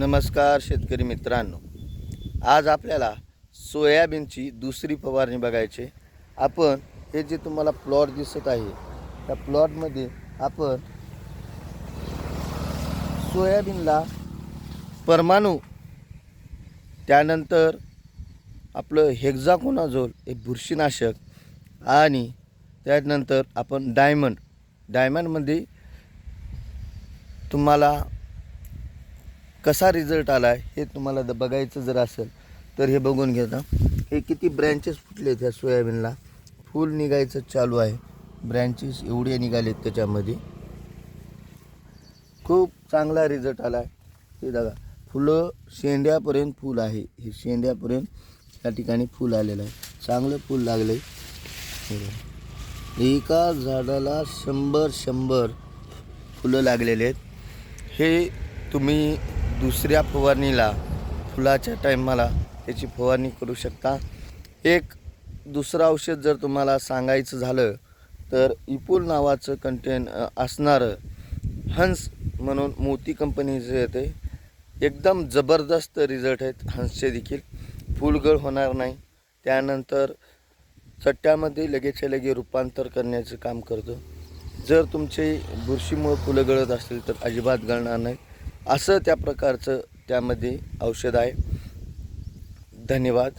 नमस्कार शेतकरी मित्रांनो. आज आपल्याला सोयाबीनची दुसरी फवारणी बघायची आपण हे जे तुम्हाला प्लॉट दिसत आहे त्या प्लॉटमध्ये आपण सोयाबीनला परमाणू त्यानंतर आपलं हेक्झाकोनाझोल हे बुरशीनाशक आणि त्यानंतर आपण डायमंड. डायमंडमध्ये तुम्हाला कसा रिझल्ट आला आहे हे तुम्हाला द- बघायचं जर असेल तर हे बघून घेता हे किती ब्रँचेस फुटले आहेत त्या सोयाबीनला. फूल निघायचं चालू आहे. ब्रँचेस एवढे निघालेत त्याच्यामध्ये. खूप चांगला रिझल्ट आला आहे हे बघा फुलं शेंड्यापर्यंत फूल आहे. हे शेंड्यापर्यंत या ठिकाणी फुल आलेलं आहे. चांगलं फूल लागलं आहे एका झाडाला शंभर शंभर फुलं लागलेले आहेत. हे तुम्ही दुसऱ्या फवारणीला फुलाच्या टायमाला त्याची फवारणी करू शकता. एक दुसरं औषध जर तुम्हाला सांगायचं झालं तर इपूल नावाचं कंटेन असणारं हंस म्हणून मोती कंपनीचं येते एकदम जबरदस्त रिझल्ट आहेत हंसचे देखील. फुलगळ होणार नाही. त्यानंतर चट्ट्यामध्ये लगेचच्या लगे रूपांतर करण्याचं काम करतो. जर तुमचे बुरशीमुळं फुलं गळत असतील तर अजिबात गळणार नाही. असं त्या प्रकारचं त्यामध्ये औषध आहे. धन्यवाद.